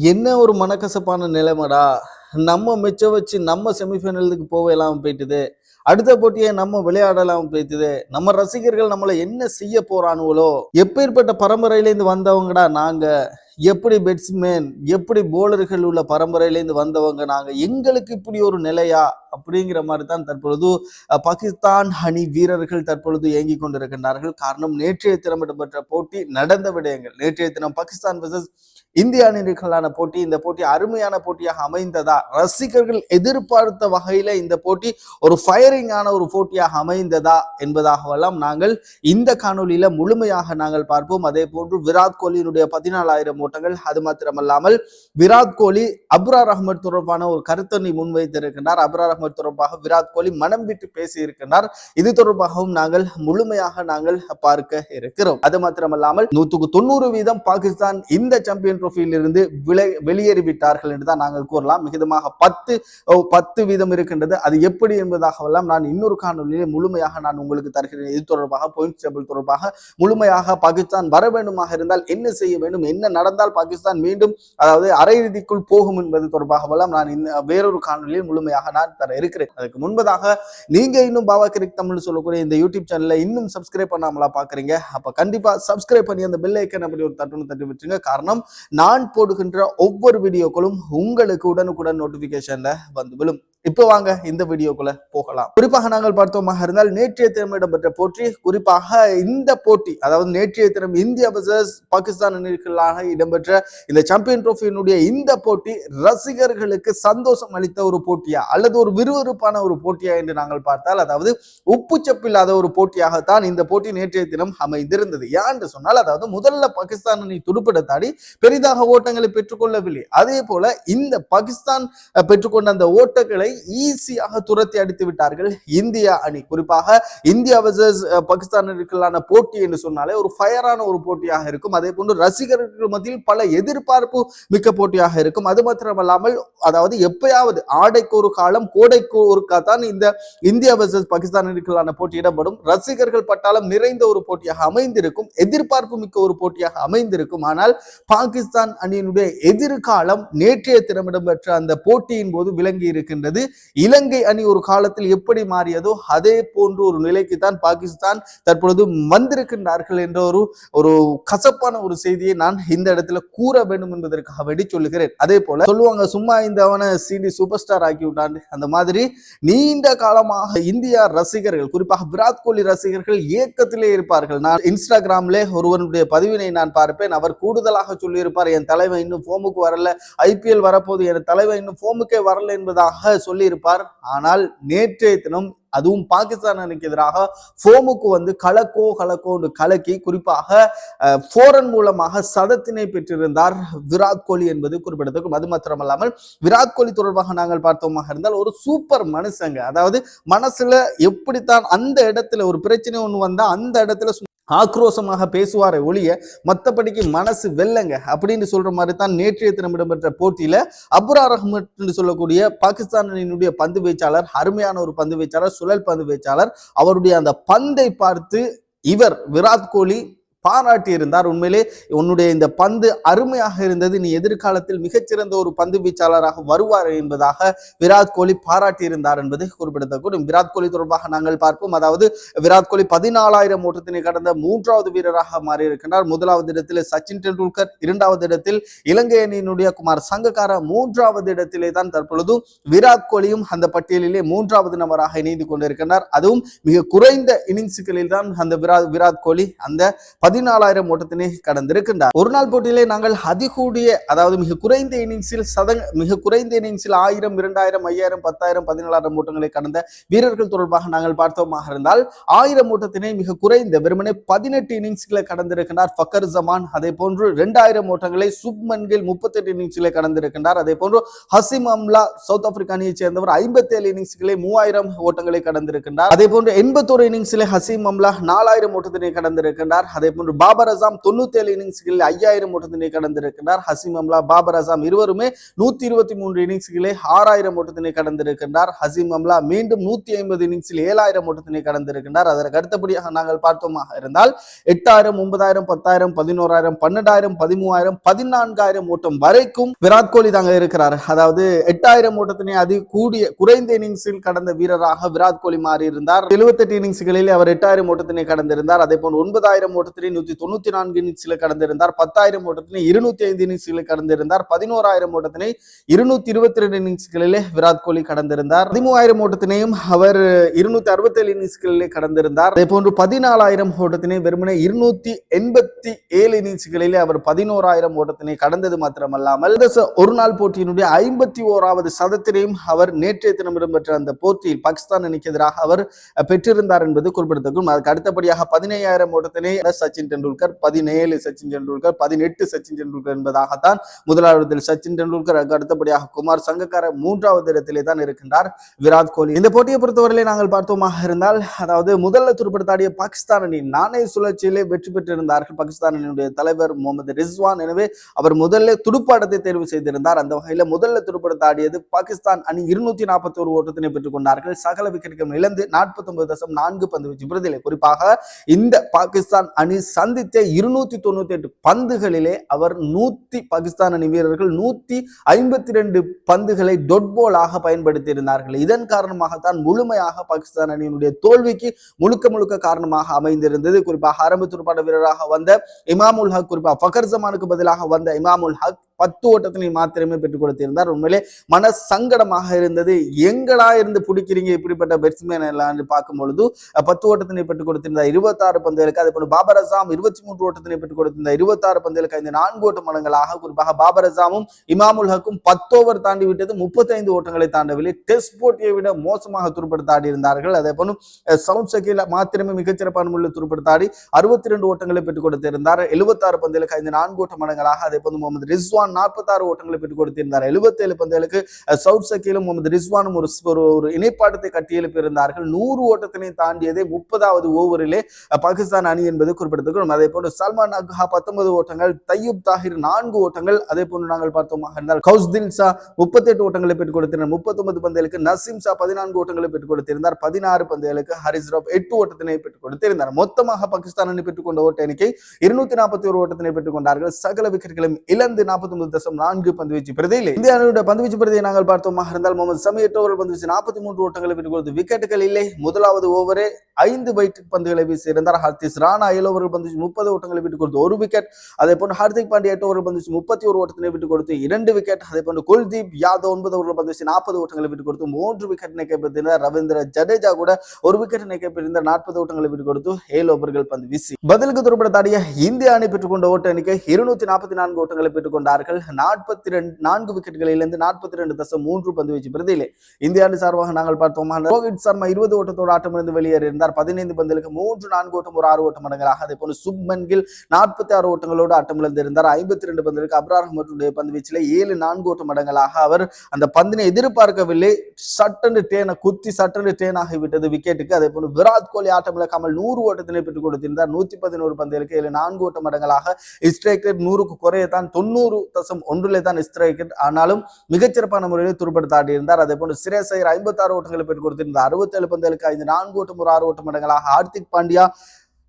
என்ன ஒரு மனக்கசப்பான நிலைமைடா? நம்ம மிச்சம் வச்சு நம்ம செமிஃபைனலுக்கு போக இல்லாமல் போயிட்டுது. அடுத்த போட்டியை நம்ம விளையாடலாம் போயிட்டுது. நம்ம ரசிகர்கள் நம்மளை என்ன செய்ய போறானுங்களோ எப்பேற்பட்ட பரம்பரையிலேருந்து வந்தவங்கடா நாங்கள் எப்படி பெட்ஸ்மேன் எப்படி போலர்கள் உள்ள பரம்பரையிலேருந்து வந்தவங்க நாங்க எங்களுக்கு இப்படி ஒரு நிலையா? அப்படிங்கிற மாதிரி தான் தற்பொழுது பாகிஸ்தான் அணி வீரர்கள் தற்பொழுது இயங்கிக் கொண்டிருக்கின்றார்கள். காரணம் நேற்றைய தினம் இடம்பெற்ற போட்டி நடந்த விடயங்கள். நேற்றைய தினம் பாகிஸ்தான் வெர்சஸ் இந்திய அணிகளுக்கான போட்டி இந்த போட்டி அருமையான போட்டியாக அமைந்ததா? ரசிகர்கள் எதிர்பார்த்த வகையில இந்த போட்டி ஒரு ஃபயரிங்கான ஒரு போட்டியாக அமைந்ததா என்பதாகவெல்லாம் நாங்கள் இந்த காணொலியில முழுமையாக நாங்கள் பார்ப்போம். அதே போன்று விராட் கோலியினுடைய பதினாலாயிரம் ஓட்டங்கள் அது மாத்திரமல்லாமல் விராட் கோலி அப்ரார் அகமது தொடர்பான ஒரு கருத்தனை முன்வைத்திருக்கின்றார். அப்ரார் அகமது தொடர்பாக விராட் கோலி மனம் விட்டு பேசி இது தொடர்பாகவும் நாங்கள் முழுமையாக நாங்கள் பார்க்க இருக்கிறோம். அது மாத்திரமல்லாமல் நூற்றுக்கு தொண்ணூறு வீதம் பாகிஸ்தான் இந்த சாம்பியன் ட்ரோஃபியில் இருந்து விலை வெளியேறிவிட்டார்கள் என்று தான் நாங்கள் கூறலாம். மிகுதமாக பத்து பத்து வீதம் இருக்கின்றது. அது எப்படி என்பதாகவெல்லாம் நான் இன்னொரு காணொலியிலே முழுமையாக நான் உங்களுக்கு தருகிறேன். இது தொடர்பாக பாயிண்ட் டேபிள் தொடர்பாக முழுமையாக பாகிஸ்தான் வர வேண்டுமாக இருந்தால் என்ன செய்ய வேண்டும்? என்ன நடந்த நடந்தால் பாகிஸ்தான் மீண்டும் அதாவது அரையிறுதிக்குள் போகும் என்பது தொடர்பாகவெல்லாம் நான் இந்த வேறொரு காணொலியில் முழுமையாக நான் தர இருக்கிறேன். அதுக்கு முன்பதாக நீங்க இன்னும் பாபா கிரிக் தமிழ் சொல்லக்கூடிய இந்த யூடியூப் சேனல்ல இன்னும் சப்ஸ்கிரைப் பண்ணாமலா பாக்குறீங்க அப்ப கண்டிப்பா சப்ஸ்கிரைப் பண்ணி அந்த பெல் ஐக்கன் அப்படி ஒரு தட்டுன்னு தட்டி விட்டுருங்க. காரணம் நான் போடுகின்ற ஒவ்வொரு வீடியோக்களும் உங்களுக்கு உடனுக்குடன் நோட்டிபிகேஷன்ல வந்து விழும். இப்போ வாங்க இந்த வீடியோக்குள்ள போகலாம். குறிப்பாக நாங்கள் பார்த்தோமாக இருந்தால் நேற்றைய தினம் இடம்பெற்ற போட்டி குறிப்பாக இந்த போட்டி அதாவது நேற்றைய தினம் இந்தியா வர்சஸ் பாகிஸ்தான் அணிகளான இடம்பெற்ற இந்த சாம்பியன் ட்ரோஃபியினுடைய இந்த போட்டி ரசிகர்களுக்கு சந்தோஷம் அளித்த ஒரு போட்டியா? அல்லது ஒரு விறுவிறுப்பான ஒரு போட்டியா என்று நாங்கள் பார்த்தால் அதாவது உப்புச்சப்பில்லாத ஒரு போட்டியாகத்தான் இந்த போட்டி நேற்றைய தினம் அமைந்திருந்தது. ஏன் சொன்னால் அதாவது முதல்ல பாகிஸ்தான் அணி துடுப்படுத்தாடி பெரிதாக ஓட்டங்களை பெற்றுக்கொள்ளவில்லை. அதே போல இந்த பாகிஸ்தான் பெற்றுக்கொண்ட அந்த ஓட்டங்களை ஈஸியாக துரத்தி அடித்து விட்டார்கள் இந்தியா அணி. குறிப்பாக இந்தியா வர்சஸ் பாகிஸ்தானிற்கான போட்டி என்று சொன்னாலே ஒரு ஃபயரான ஒரு போட்டியாக இருக்கும். அதே போன்று ரசிகர்கள் மத்திய மத்தியில் பல எதிர்பார்ப்பு மிக்க போட்டியாக இருக்கும். அது மாத்திரமல்லாமல் அதாவது எப்பயாவது ஆடைக்கு ஒரு காலம் கோடைக்கு ஒரு தான் இந்த இந்தியா வர்சஸ் பாகிஸ்தானிற்கான போட்டி இடம்பெறும். ரசிகர்கள் பட்டாளம் நிறைந்த ஒரு போட்டியாக அமைந்திருக்கும். எதிர்பார்ப்பு மிக்க ஒரு போட்டியாக அமைந்திருக்கும். ஆனால் பாகிஸ்தான் அணியினுடைய எதிர்காலம் நேற்றைய தினம் இடம்பெற்ற அந்த போட்டியின் போது விளங்கி இருக்கின்றது. இலங்கை அணி ஒரு காலத்தில் எப்படி மாறியதோ அதே போன்ற ஒரு நிலைக்கு தான் பாகிஸ்தான் தற்பொழுது வந்திருக்கின்றார்கள் என்ற ஒரு ஒரு கசப்பான ஒரு செய்தியை நான் இந்த இடத்துல கூற வேண்டும் என்பதற்காக வெடி சொல்லுகிறேன். அதே போல சொல்லுவாங்க சும்மா இந்த அவனை சீனி சூப்பர் ஸ்டார் ஆக்கி விட்டான் அந்த மாதிரி நீண்ட காலமாக இந்தியா ரசிகர்கள் குறிப்பாக விராட் கோலி ரசிகர்கள் ஏக்கத்திலே இருப்பார்கள். நான் இன்ஸ்டாகிராம்ல ஒருவனுடைய பதிவினை நான் பார்ப்பேன். அவர் கூடுதலாக சொல்லியிருப்பார் என் தலைவன் இன்னும் ஃபோமுக்கு வரல. ஐபிஎல் வரப்போது என் தலைவன் இன்னும் ஃபோமுக்கே வரல என்பதாக சொல்லியிருப்பார். ஆனால் நேற்றைய தினம் அதுவும் பாகிஸ்தான் அணிக்கு எதிராக ஃபோமுக்கு வந்து கலக்கோ கலக்கோ என்று கலக்கி குறிப்பாக ஃபோரன் மூலமாக சதத்தினை பெற்றிருந்தார் விராட் கோலி என்பது குறிப்பிடத்தக்கும் அது மாத்திரமல்லாமல் விராட் கோலி தொடர்பாக நாங்கள் பார்த்தோமாக இருந்தால் ஒரு சூப்பர் மனுஷங்க. அதாவது மனசுல எப்படித்தான் அந்த இடத்துல ஒரு பிரச்சனை ஒன்று வந்தா அந்த இடத்துல ஆக்ரோஷமாக பேசுவாரை ஒழிய மற்றபடிக்கு மனசு வெல்லங்க அப்படின்னு சொல்ற மாதிரி தான் நேற்றைய தினம் இடம்பெற்ற போட்டியில அபுரார் அஹ்மத் என்று சொல்லக்கூடிய பாகிஸ்தான் அணியினுடைய பந்து வீச்சாளர் அருமையான ஒரு பந்து வீச்சாளர் சுழல் பந்து வீச்சாளர் அவருடைய அந்த பந்தை பார்த்து இவர் விராட் கோலி பாராட்டி இருந்தார் உண்மையிலே உன்னுடைய இந்த பந்து அருமையாக இருந்தது. நீ எதிர்காலத்தில் மிகச்சிறந்த ஒரு பந்து வீச்சாளராக வருவார் என்பதாக விராட் கோலி பாராட்டி இருந்தார் என்பது குறிப்பிடத்தக்கூடும் விராட் கோலி தொடர்பாக நாங்கள் பார்ப்போம். அதாவது விராட் கோலி பதினாலாயிரம் ஓட்டத்தினை கடந்த மூன்றாவது வீரராக மாறி முதலாவது இடத்தில் சச்சின் டெண்டுல்கர் இரண்டாவது இடத்தில் இலங்கை அணியினுடைய குமார் சங்கக்கார மூன்றாவது இடத்திலே தான் தற்பொழுது விராட் கோலியும் அந்த பட்டியலிலே மூன்றாவது நபராக இணைந்து கொண்டிருக்கின்றார். அதுவும் மிக குறைந்த இன்னிங்ஸுகளில் தான் அந்த விராட் விராட் கோலி அந்த பதினாலாயிரம் ஓட்டத்தினை கடந்திருக்கின்றார். ஒரு நாள் போட்டியிலே நாங்கள் அதிகூடிய அதாவது மிக குறைந்த இன்னிங்ஸில் சதங் மிக குறைந்த இன்னிங்ஸில் ஆயிரம் இரண்டாயிரம் ஐயாயிரம் பத்தாயிரம் பதினாலாயிரம் ஓட்டங்களை கடந்த வீரர்கள் தொடர்பாக நாங்கள் பார்த்தோமாக இருந்தால் ஆயிரம் ஓட்டத்தினை மிக குறைந்த வெறுமனே பதினெட்டு இன்னிங்ஸ்களை கடந்திருக்கின்றார் ஃபக்கர் ஜமான். அதே போன்று இரண்டாயிரம் ஓட்டங்களை சுப்மன் கில் முப்பத்தெட்டு இன்னிங்ஸ்களை கடந்திருக்கின்றார். அதே போன்று ஹசிம் அம்லா சவுத் ஆப்பிரிக்கா அணியைச் சேர்ந்தவர் ஐம்பத்தி ஏழு இன்னிங்ஸ்களை மூவாயிரம் ஓட்டங்களை கடந்திருக்கின்றார். அதே போன்று எண்பத்தோரு இன்னிங்ஸிலே ஹசீம் அம்லா நாலாயிரம் ஓட்டத்தினை கடந்திருக்கின்றார். அதே மூன்று. பாபர் அசாம் தொண்ணூத்தி ஏழு இன்னிங்ஸ்களில் ஐயாயிரம் ஓட்டத்தினை கடந்திருக்கின்றார். ஹசீம் அம்லா பாபர் அசாம் இருவருமே நூத்தி இருபத்தி மூன்று இன்னிங்ஸ்களிலே ஆறாயிரம் ஓட்டத்தினை கடந்திருக்கின்றார். ஹசீம் அம்லா மீண்டும் நூத்தி ஐம்பது இன்னிங்ஸில் ஏழாயிரம் ஓட்டத்தினை கடந்திருக்கின்றார். அதற்கு அடுத்தபடியாக நாங்கள் பார்த்தோமாக இருந்தால் எட்டாயிரம் ஒன்பதாயிரம் பத்தாயிரம் பதினோராயிரம் பன்னெண்டாயிரம் பதிமூவாயிரம் பதினான்காயிரம் ஓட்டம் வரைக்கும் விராட் கோலி தாங்க இருக்கிறார். அதாவது எட்டாயிரம் ஓட்டத்தினை அதி கூடிய குறைந்த இன்னிங்ஸில் கடந்த வீரராக விராட் கோலி மாறி இருந்தார் எழுபத்தெட்டு இன்னிங்ஸ்களில் அவர் எட்டாயிரம் ஓட்டத்தினை கடந்திருந்தார். அதே போல் ஒன்பதாயிரம் ஓட்டத்தினை நூத்தி தொண்ணூத்தி நான்கு இன்னிங்ஸ்ல கடந்திருந்தார். பத்தாயிரம் ஓட்டத்தினை இருநூத்தி ஐந்து இன்னிங்ஸ்களில் கடந்திருந்தார். பதினோராயிரம் ஓட்டத்தினை இருநூத்தி இருபத்தி ரெண்டு இன்னிங்ஸ்களிலே விராட் கோலி கடந்திருந்தார். பதிமூவாயிரம் ஓட்டத்தினையும் அவர் இருநூத்தி அறுபத்தி ஏழு இன்னிங்ஸ்களிலே கடந்திருந்தார். அதே போன்று பதினாலாயிரம் ஓட்டத்தினை வெறுமனே இருநூத்தி எண்பத்தி ஏழு இன்னிங்ஸ்களிலே அவர் பதினோராயிரம் ஓட்டத்தினை கடந்தது மாத்திரமல்லாமல் ஒரு நாள் போட்டியினுடைய ஐம்பத்தி ஓராவது சதத்தினையும் அவர் நேற்றைய தினம் இடம்பெற்ற அந்த போட்டியில் பாகிஸ்தான் அணிக்கு எதிராக அவர் பெற்றிருந்தார் என்பது குறிப்பிடத்தக்கும் அதுக்கு அடுத்தபடியாக பதினையாயிரம் ஓட்டத்தினை சச்சின் டெண்டுல்கர் பதினேழு சச்சின் டெண்டுல்கர் பதினெட்டு சச்சின் டெண்டுல்கர் என்பதாகத்தான் முதலாவது சச்சின் டெண்டுல்கர் அடுத்தபடியாக குமார் சங்கக்கார மூன்றாவது இடத்திலே தான் இருக்கின்றார் விராட் கோலி. இந்த போட்டியை பொறுத்தவரையிலே நாங்கள் பார்த்தோமாக இருந்தால் அதாவது முதல்ல துருப்படுத்தாடிய பாகிஸ்தான் அணி நாணய சுழற்சியிலே வெற்றி பெற்றிருந்தார்கள். பாகிஸ்தான் அணியினுடைய தலைவர் முகமது ரிஸ்வான் எனவே அவர் முதல்ல துடுப்பாட்டத்தை தேர்வு செய்திருந்தார். அந்த வகையில் முதல்ல துடுப்படுத்தாடியது பாகிஸ்தான் அணி இருநூத்தி நாற்பத்தி ஒரு ஓட்டத்தினை பெற்றுக் கொண்டார்கள். சகல விக்கெட்டுகள் இழந்து நாற்பத்தி ஒன்பது தசம் நான்கு பந்து வீச்சு பிரதிலே குறிப்பாக இந்த பாகிஸ்தான் அணி சந்தித்த இருநூத்தி தொண்ணூத்தி எட்டு பந்துகளிலே அவர் நூத்தி பாகிஸ்தான் அணி வீரர்கள் நூத்தி ஐம்பத்தி ரெண்டு பந்துகளை தொட்போலாக பயன்படுத்தி இருந்தார்கள் இதன் காரணமாகத்தான் முழுமையாக பாகிஸ்தான் அணியினுடைய தோல்விக்கு முழுக்க முழுக்க காரணமாக அமைந்திருந்தது. குறிப்பாக ஆரம்ப துடுப்பாட்ட வீரராக வந்த இமாமுல் ஹக் குறிப்பாக ஃபகர் ஜமானுக்கு பதிலாக வந்த இமாமுல் ஹக் பத்து ஓட்டத்தினை மாத்திரமே பெற்றுக் கொடுத்திருந்தார். உண்மையிலே மன சங்கடமாக இருந்தது. எங்கடா இருந்து பிடிக்கிறீங்க இப்படிப்பட்ட பேட்ஸ்மேன் எல்லாம் பார்க்கும் பொழுது பத்து ஓட்டத்தினை பெற்றுக் கொடுத்திருந்தார். இருபத்தாறு பந்துகளுக்கு அதே போல பாபர் அசாம் இருபத்தி மூன்று ஓட்டத்தினை பெற்றுக் கொடுத்திருந்த இருபத்தாறு பந்துகளுக்கு கைந்த நான்கு ஓட்ட மடங்களாக குறிப்பாக பாபர் அசாமும் இமாமுல் ஹக்கும் பத்து ஓவர் தாண்டி விட்டது. முப்பத்தைந்து ஓட்டங்களை தாண்டவில்லை. டெஸ்ட் போட்டியை விட மோசமாக துருப்படுத்தாடி இருந்தார்கள் அதே போல சவுண்ட் சக்கியில் மாத்திரமே மிகச்சிறப்பான முறையில் துருப்படுத்த ஆடி அறுபத்தி ரெண்டு ஓட்டங்களை பெற்றுக் கொடுத்திருந்தார். எழுபத்தாறு பந்துகளுக்கு கைந்த நான்கு ஓட்ட மடங்களாக அதே போல முகமது ரிஸ்வான் நாற்பத்தாறு ஓட்டங்களை பெற்றுக் கொடுத்திருந்தார். எழுபத்தேழு பந்துகளுக்கு அஹ், சவுத் சக்கிலும் முகமது ரிஸ்வானும் ஒரு ஒரு இணைப்பாட்டத்தை கட்டியெழுப்பியிருந்தார்கள் நூறு ஓட்டத்தினை தாண்டியதே முப்பதாவது ஓவரிலே பாகிஸ்தான் அணி என்பது குறிப்பிடத்தக்கணும் அதே போன்று சல்மான் அக்ஹா பத்தொன்பது ஓட்டங்கள் தையூப் தாஹிர் நான்கு ஓட்டங்கள் அதே போன்று நாங்கள் பார்த்தோமாக இருந்தால் கௌஸ்தில் ஷா முப்பத்தெட்டு ஓட்டங்களை பெற்றுக் கொடுத்திருந்தார். முப்பத்தொன்பது பந்துகளுக்கு நசீம் ஷா பதினான்கு ஓட்டங்களை பெற்றுக் கொடுத்திருந்தார். பதினாறு பந்துகளுக்கு ஹரிஸ் ராப் எட்டு ஓட்டத்தினை பெற்றுக் கொடுத்திருந்தார். மொத்தமாக பாகிஸ்தான் அணி பெற்றுக் கொண்ட ஓட்ட எண்ணிக்கை இருநூத்தி நாற்பத்தி ஒரு ஓட்டத்தினை பெற்றுக் கொண்டார்கள். சகல விக்கெட்டுகளும் இழந்து நாற்பத்தி ஒன்பது தசம் நான்கு பந்துவீச்சு பிரதியில். இந்திய அணியுடைய பந்துவீச்சு பிரதியை நாங்கள் பார்த்தோமாக இருந்தால் முகமது சமி எட்டு ஓவர் பந்துவீச்சு நாற்பத்தி மூன்று ஓட்டங்களை பெற்றுக் கொடுத்து விக்கெட்டுகள் இல்லை. முதலாவது ஓவரே ஐந்து வைட் பந்துகளை வீசியிருந்தார் ஹர்திஸ். ராணா ஏழு ஓவர்கள் பந்துச்சு முப்பது ஓட்டங்களை விட்டு கொடுத்து ஒரு விக்கெட் அதே போன்று ஹார்திக் பாண்டியா எட்டு ஓவர் பந்துச்சு முப்பத்தி ஒரு ஓட்டத்தினை விட்டு கொடுத்து இரண்டு விக்கெட் அதே போன்று குல்தீப் யாதவ் ஒன்பது ஓவர் பந்துச்சு நாற்பது ஓட்டங்களை விட்டு கொடுத்து மூன்று விக்கெட்டினை கைப்பற்றினார் ரவீந்திர ஜடேஜா கூட ஒரு விக்கெட்டினை கைப்பற்றியிருந்தார். நாற்பது ஓட்டங்களை விட்டு கொடுத்து ஏழு ஓவர்கள் பந்து வீசி. பதிலுக்கு துருப்படத்தாடிய இந்திய அணி பெற்றுக்கொண்ட ஓட்ட எண்ணிக்கை இருநூத்தி நாற்பத்தி நான்கு ஓட்டங்களை பெற்றுக் கொண்டார்கள். நாற்பத்தி ரெண்டு நான்கு விக்கெட்டுகளிலிருந்து நாற்பத்தி ரெண்டு தசம் மூன்று பந்து வீச்சு பிரதியிலே. இந்திய அணி சார்பாக நாங்கள் பார்த்தோம். ரோஹித் சர்மா இருபது ஓட்டத்தோடு ஆட்டமிருந்து வெளியேறியிருந்தார். பதினைந்து பந்துகளுக்கு மூன்று நான்கு ஓட்டம் ஒரு ஆறு ஓட்டம் மடங்களாக அதே போல சுப்மன் கில் நாற்பத்தி ஆறு ஓட்டங்களோடு ஆட்டமிழந்து இருந்தார் ஐம்பத்தி ரெண்டு பந்திற்கு அப்ரார் அஹமதுடைய பந்து வீச்சில் ஏழு நான்கு ஓட்ட மடங்களாக அவர் அந்த பந்தினை எதிர்பார்க்கவில்லை. சட்டன்னு டேனை குத்தி சட்டன்னு டேன் ஆகிவிட்டது விக்கெட்டுக்கு. அதே போல விராட் கோலி ஆட்டமிழக்காமல் நூறு ஓட்டத்தினை பெற்றுக் கொடுத்திருந்தார். நூத்தி பதினோரு பந்துகளுக்கு ஏழு நான்கு ஓட்ட மடங்களாக ஸ்ட்ரைக் ரேட் நூறுக்கு குறையத்தான். தொண்ணூறு தசம் ஒன்றிலே தான் ஸ்ட்ரைக் ரேட் ஆனாலும் மிகச்சிறப்பான முறையில் துருப்படுத்தாடி இருந்தார் அதே போன்று சிரேஸ் ஐயர் ஐம்பத்தாறு ஓட்டங்களை பெற்றுக் கொடுத்திருந்தார். அறுபத்தேழு பந்துகளுக்கு ஐந்து நான்கு ஓட்டம் ஒரு ஆறு ஓட்ட மடங்களாக ஹார்திக் பாண்டியா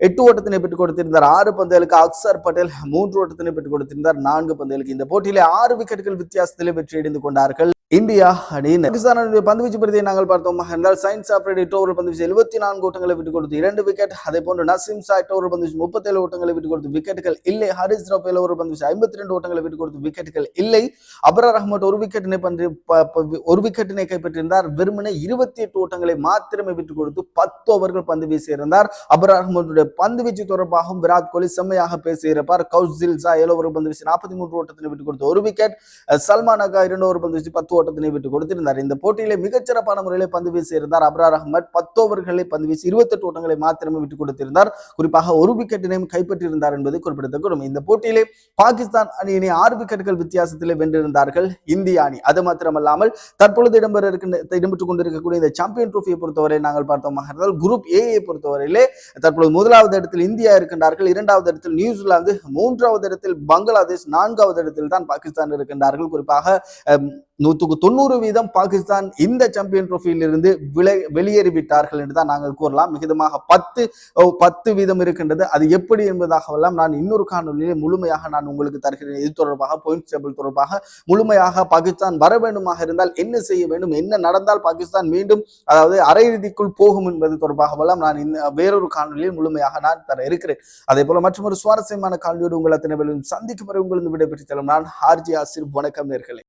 எட்டு ஓட்டத்தினை பெற்றுக் கொடுத்திருந்தார். ஆறு பந்துகளுக்கு அக்சர் பட்டேல் மூன்று ஓட்டத்தினை பெற்றுக் கொடுத்திருந்தார். நான்கு பந்துகளுக்கு இந்த போட்டியிலே ஆறு விக்கெட்டுகள் வித்தியாசத்திலே வெற்றியடைந்து கொண்டார்கள். இந்தியா அணியினர் பாகிஸ்தானுடைய பந்துவீச்சு பிரதியை நாங்கள் பார்த்தோம். என்றால் சயின்ஸ் ஆப்ரேட் எட்டு ஓவர் பந்துவீச்சு எழுபத்தி நான்கு ஓட்டங்களை விட்டுக் கொடுத்து இரண்டு விக்கெட் அதே போன்று நசீம் சாய் எட்டு ஓவர் பந்துவீச்சு முப்பத்தேழு ஓட்டங்களை விட்டுக் கொடுத்து விக்கெட்டுகள் இல்லை. ஹரிஸ் ராவ் ஏழு ஓவர் பந்துவீச்சு ஐம்பத்தி ரெண்டு ஓட்டங்களை விட்டுக் கொடுத்து விக்கெட்டுகள் இல்லை. அபரார் அஹமத் ஒரு விக்கெட்டினை பற்றி ப- ஒரு விக்கெட்டினை கைப்பற்றியிருந்தார். வெறுமனே இருபத்தி எட்டு ஓட்டங்களை மாத்திரமே விட்டுக் கொடுத்து பத்து ஓவர்கள் பந்து வீசியிருந்தார் அபரார் அஹமதுடைய பந்து வீச்சு தொடர்பாகவும் விராட் கோலி செம்மையாக பேசியிருப்பார். கௌசில் ஷா ஏழு ஓவர் பந்து வீசி நாற்பத்தி மூன்று ஓட்டத்தினை விட்டுக் கொடுத்து ஒரு விக்கெட் சல்மான் அகா இரண்டு ஓவர் பந்து வீசி பத்து ஓட்டத்தினை விட்டு கொடுத்திருந்தார். இந்த போட்டியிலே மிகச்சிறப்பான முறையில் பந்து வீசியிருந்தார் அப்ரார் அகமத் பத்து ஓவர்களை பந்து வீசி இருபத்தெட்டு ஓட்டங்களை மாத்திரமே விட்டு கொடுத்திருந்தார். குறிப்பாக ஒரு விக்கெட்டினையும் கைப்பற்றியிருந்தார் என்பது குறிப்பிடத்தக்கூடும் இந்த போட்டியிலே பாகிஸ்தான் அணியினை ஆறு விக்கெட்டுகள் வித்தியாசத்திலே வென்றிருந்தார்கள். இந்திய அணி. அது மாத்திரமல்லாமல் தற்பொழுது இடம்பெற இருக்கின்ற இடம்பெற்றுக் கொண்டிருக்கக்கூடிய இந்த சாம்பியன் ட்ரோஃபியை பொறுத்தவரை நாங்கள் பார்த்தோமாக இருந்தால் குரூப் ஏயை பொறுத்தவரையிலே தற்பொழுது முதலாவது இடத்தில் இந்தியா இருக்கின்றார்கள். இரண்டாவது இடத்தில் நியூசிலாந்து மூன்றாவது இடத்தில் பங்களாதேஷ் நான்காவது இடத்தில் தான் பாகிஸ்தான் இருக்கின்றார்கள். குறிப்பாக அம், நூற்றுக்கு தொண்ணூறு வீதம் பாகிஸ்தான் இந்த சாம்பியன் ட்ரோஃபியிலிருந்து விலை வெளியேறிவிட்டார்கள் என்று தான் நாங்கள் கூறலாம். மிகுதமாக பத்து ஓ, பத்து வீதம் இருக்கின்றது. அது எப்படி என்பதாகவெல்லாம் நான் இன்னொரு காணொலியிலே முழுமையாக நான் உங்களுக்கு தருகிறேன். இது தொடர்பாக பாயிண்ட் டேபிள் தொடர்பாக முழுமையாக பாகிஸ்தான் வர வேண்டுமாக இருந்தால் என்ன செய்ய வேண்டும்? என்ன நடந்தால் பாகிஸ்தான் மீண்டும் அதாவது அரையிறுதிக்குள் போகும் என்பது தொடர்பாகவெல்லாம் நான் இந்த வேறொரு காணொலியில் முழுமையாக நான் தர இருக்கிறேன். அதே போல மற்றொரு சுவாரஸ்யமான காணொலியோடு உங்களை தினவெளியும் சந்திக்கும் வரை உங்களது விடைபெற்று செல்லும் நான் ஹார்ஜி ஆசிர். வணக்கம் நேர்களே.